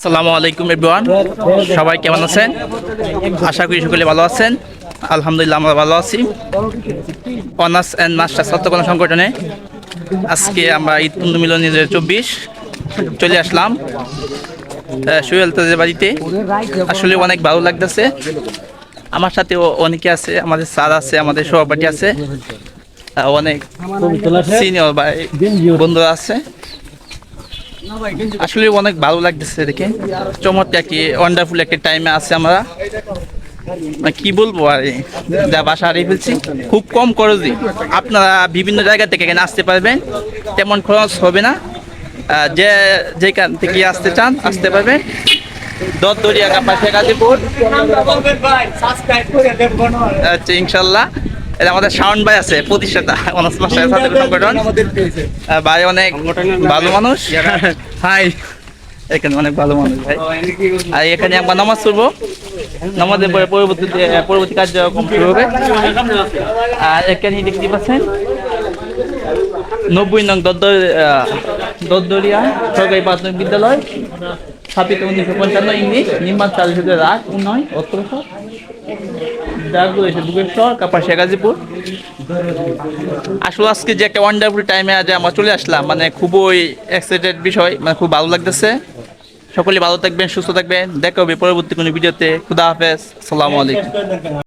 আসসালামু আলাইকুম এভরিওয়ান সবাই কেমন আছেন? আশা করি সকলে ভালো আছেন। আলহামদুলিল্লাহ আমরা ভালো আছি। অনার্স অ্যান্ড মাস্টার ছাত্রকলা সংগঠনে আজকে আমরা ঈদ পুণ্য মিলন দুই হাজার চব্বিশ চলে আসলাম। সোহেল তাদের বাড়িতে। আসলে অনেক ভালো লাগতেছে। আমার সাথেও অনেকে আছে আমাদের স্যার আছে আমাদের সহপাঠী আছে। অনেক সিনিয়র ভাই বন্ধুরা আছে। আসলে অনেক ভালো লাগতেছে দেখে। চমৎকার কি ওয়ান্ডারফুল একটা টাইমে আছে আমরা। মানে কি বলব আর যা বাসা হারিয়ে ফেলছি। খুব কম খরচই। আপনারা বিভিন্ন জায়গা থেকে এখানে আসতে পারবেন। তেমন খরচ হবে না। যে যেখান থেকে আসতে চান, আসতে পারবেন দরদরিয়া কাপাসে গাজীপুর। আচ্ছা ইনশাল্লাহ। এটা আমাদের শাওন ভাই আছে প্রতিষ্ঠাতা অনার্স মাস্টার ছাত্র সংগঠন। ভাই অনেক ভালো মানুষ। হাই এখানে অনেক ভালো মানুষ ভাই। আর এখানে একবার নামাজ পড়ব। নামাজের পরে পরবর্তীতে পরবর্তী কার্যক্রম শুরু হবে। আর এখানে দেখতে পাচ্ছেন নব্বই নং দদ্দর দদ্দরিয়া সরকারি প্রাথমিক বিদ্যালয় স্থাপিত উনিশশো পঞ্চান্ন ইংলিশ নির্মাণ চালু হতে রাত উন্নয় গাজীপুর। আসলে আজকে যে একটা ওয়ান্ডারফুল টাইমে আজ আমরা চলে আসলাম মানে খুবই এক্সাইটেড বিষয় মানে খুব ভালো লাগতেছে। সকলে ভালো থাকবেন, সুস্থ থাকবেন। দেখা হবে পরবর্তী কোনো ভিডিওতে। খুদা হাফেজ। আসসালামু আলাইকুম।